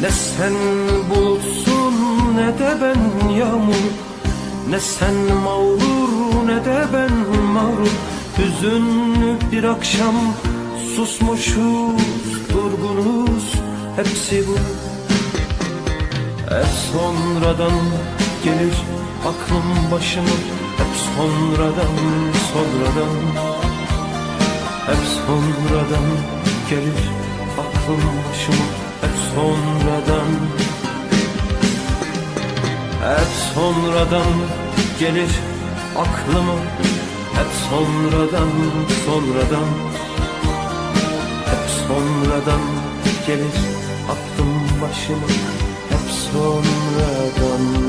Ne sen bulutsun ne de ben yağmur. Ne sen mağrur ne de ben mağrur. Hüzünlü bir akşam susmuşuz durgunuz Hepsi bu. Hep sonradan gelir aklım başıma. Hep sonradan sonradan. Hep sonradan gelir başıma Hep sonradan. Hep sonradan gelir aklıma Hep sonradan sonradan. Hep sonradan gelir aklım başıma Hep sonradan